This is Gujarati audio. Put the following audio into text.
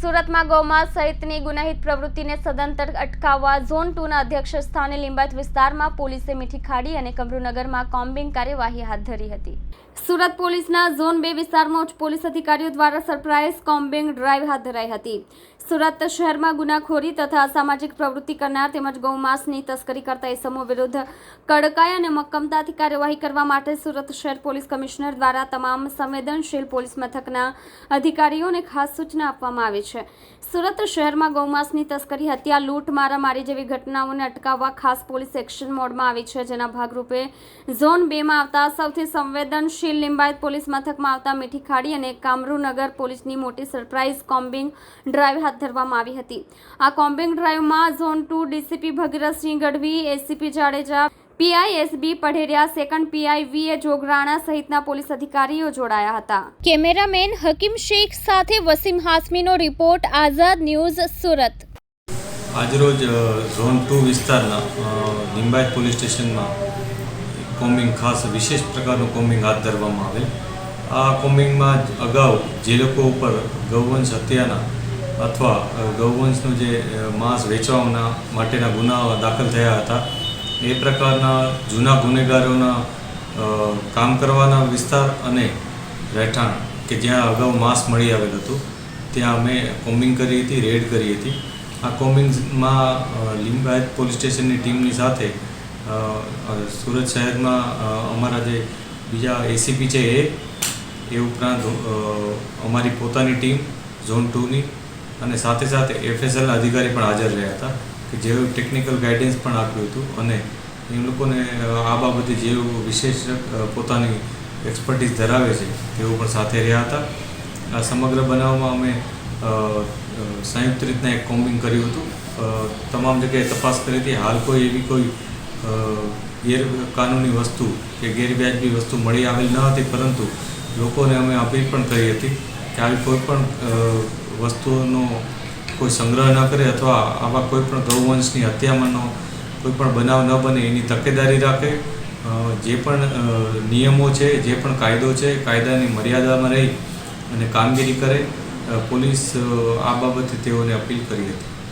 સુરતમાં ગૌમાસ સહિતની ગુનાહિત પ્રવૃત્તિને સદંતર અટકાવવા ઝોન ટુના અધ્યક્ષ સ્થાને લિંબાયત વિસ્તારમાં પોલીસે મીઠી ખાડી અને કમરૂનગરમાં કોમ્બિંગ કાર્યવાહી હાથ ધરી હતી. સુરત પોલીસના ઝોન બે વિસ્તારમાં ઉચ્ચ પોલીસ અધિકારીઓ દ્વારા સરપ્રાઇઝ કોમ્બિંગ ડ્રાઈવ હાથ ધરાઈ હતી. સુરત શહેરમાં ગુનાખોરી તથા અસામાજિક પ્રવૃત્તિ કરનાર તેમજ ગૌમાંસની તસ્કરી કરતા એસમો વિરુદ્ધ કડકાઈ અને મક્કમતાથી કાર્યવાહી કરવા માટે સુરત શહેર પોલીસ કમિશનર દ્વારા તમામ સંવેદનશીલ પોલીસ મથકના અધિકારીઓને ખાસ સૂચના આપવામાં આવી છે સુરત શહેરમાં ગૌમાંસની તસ્કરી, હત્યા લૂંટ મારામારી જેવી ઘટનાઓને અટકાવવા ખાસ પોલીસ એક્શન મોડમાં આવી છે, જેના ભાગરૂપે ઝોન બેમાં આવતા સૌથી સંવેદનશીલ લિંબાયત પોલીસ મથકમાં આવતા મીઠી ખાડી અને કામરૂનગર પોલીસની મોટી સરપ્રાઇઝ કોમ્બિંગ ડ્રાઈવ હાથ ધરવામાં આવી હતી. આ combing ડ્રાઈવમાં zone two DCP Bhagirathsinh Gadhvi, ACP Jadeja PISB Padheriya second PI VA Jograna સહિતના પોલીસ અધિકારીઓ જોડાયા હતા. કેમેરામેન હકીમ શેખ સાથે વસીમ હાસમીનો રિપોર્ટ આઝાદ ન્યૂઝ સુરત. આજરોજ ઝોન ટુ વિસ્તારના અ, લિંબાયત પોલીસ સ્ટેશનમાં કોમ્બિંગ ખાસ વિશેષ પ્રકારનું કોમ્બિંગ હાથ ધરવામાં આવેલ. આ કોમ્બિંગમાં અગાઉ જે લોકો ઉપર ગૌવંશ હત્યાના અથવા ગૌવંશનું જે માંસ વેચવાના માટેના ગુનાઓ દાખલ થયા હતા એ પ્રકારના જૂના ગુનેગારોના કામ કરવાના વિસ્તાર અને રહેઠાણ કે જ્યાં અગાઉ માંસ મળી આવેલ હતું, ત્યાં અમે કોમ્બિંગ કરી હતી, રેડ કરી હતી. આ કોમ્બિંગમાં લિંબાયત પોલીસ સ્ટેશનની ટીમની સાથે સુરત શહેરમાં અમારા જે બીજા એસીપી છે એ એ ઉપરાંત અમારી પોતાની ટીમ ઝોન ટુની અને સાથે સાથે એફએસએલ અધિકારી પણ હાજર રહ્યા હતા. કે જેવું ટેકનિકલ ગાઈડન્સ પણ આપ્યું હતું અને એ લોકોને આ બાબતે જેવું વિશેષ પોતાની એક્સપર્ટીઝ ધરાવે છે, તેઓ પણ સાથે રહ્યા હતા. આ સમગ્ર બનાવમાં અમે સંયુક્ત રીતના એક કોમ્બિંગ કર્યું હતું. તમામ જગ્યાએ તપાસ કરી હતી. હાલ કોઈ એવી કોઈ ગેરકાનૂની વસ્તુ કે ગેરવ્યાજબી વસ્તુ મળી આવેલ ન હતી, પરંતુ લોકોને અમે અપીલ પણ કરી હતી કે આવી કોઈ પણ વસ્તુઓનો કોઈ સંગ્રહ ન કરે અથવા આવા કોઈ પણ ગૌવંશની હત્યામાંનો કોઈ પણ બનાવ ન બને, એની તકેદારી રાખે. જે પણ નિયમો છે, જે પણ કાયદો છે, કાયદાની મર્યાદામાં રહી અને કામગીરી કરે પોલીસ આ બાબતે તેઓને અપીલ કરી હતી.